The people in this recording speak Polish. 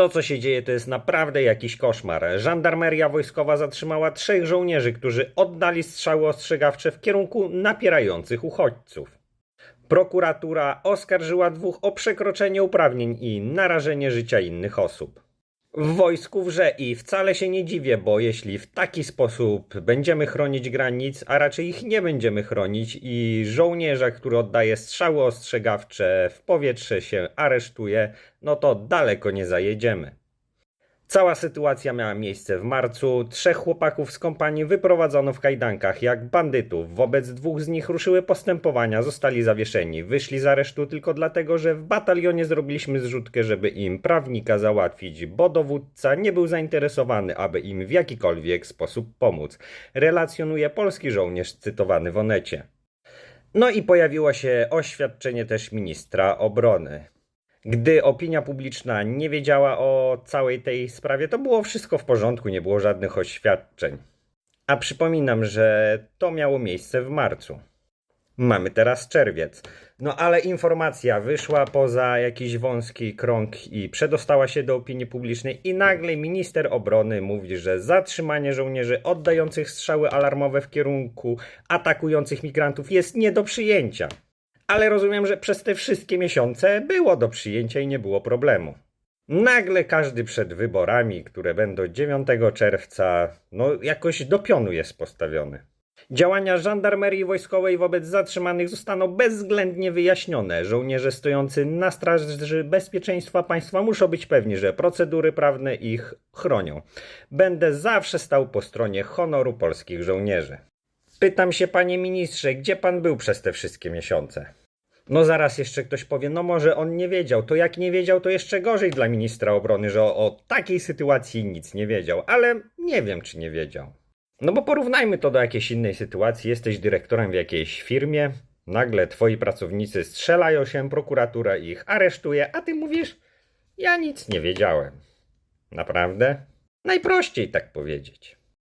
To, co się dzieje, to jest naprawdę jakiś koszmar. Żandarmeria wojskowa zatrzymała trzech żołnierzy, którzy oddali strzały ostrzegawcze w kierunku napierających uchodźców. Prokuratura oskarżyła dwóch o przekroczenie uprawnień i narażenie życia innych osób. W wojsku wrze i wcale się nie dziwię, bo jeśli w taki sposób będziemy chronić granic, a raczej ich nie będziemy chronić i żołnierza, który oddaje strzały ostrzegawcze w powietrze się aresztuje, no to daleko nie zajedziemy. Cała sytuacja miała miejsce w marcu. Trzech chłopaków z kompanii wyprowadzono w kajdankach jak bandytów. Wobec dwóch z nich ruszyły postępowania, zostali zawieszeni. Wyszli z aresztu tylko dlatego, że w batalionie zrobiliśmy zrzutkę, żeby im prawnika załatwić, bo dowódca nie był zainteresowany, aby im w jakikolwiek sposób pomóc. Relacjonuje polski żołnierz cytowany w Onecie. No i pojawiło się oświadczenie też ministra obrony. Gdy opinia publiczna nie wiedziała o całej tej sprawie, to było wszystko w porządku, nie było żadnych oświadczeń. A przypominam, że to miało miejsce w marcu. Mamy teraz czerwiec. No ale informacja wyszła poza jakiś wąski krąg i przedostała się do opinii publicznej i nagle minister obrony mówi, że zatrzymanie żołnierzy oddających strzały alarmowe w kierunku atakujących migrantów jest nie do przyjęcia. Ale rozumiem, że przez te wszystkie miesiące było do przyjęcia i nie było problemu. Nagle każdy przed wyborami, które będą 9 czerwca, no jakoś do pionu jest postawiony. Działania żandarmerii wojskowej wobec zatrzymanych zostaną bezwzględnie wyjaśnione. Żołnierze stojący na straży bezpieczeństwa państwa muszą być pewni, że procedury prawne ich chronią. Będę zawsze stał po stronie honoru polskich żołnierzy. Pytam się, panie ministrze, gdzie pan był przez te wszystkie miesiące? No zaraz jeszcze ktoś powie, no może on nie wiedział. To jak nie wiedział, to jeszcze gorzej dla ministra obrony, że o, o takiej sytuacji nic nie wiedział. Ale nie wiem, czy nie wiedział. No bo porównajmy to do jakiejś innej sytuacji. Jesteś dyrektorem w jakiejś firmie, nagle twoi pracownicy strzelają się, prokuratura ich aresztuje, a ty mówisz, ja nic nie wiedziałem. Naprawdę? Najprościej tak powiedzieć.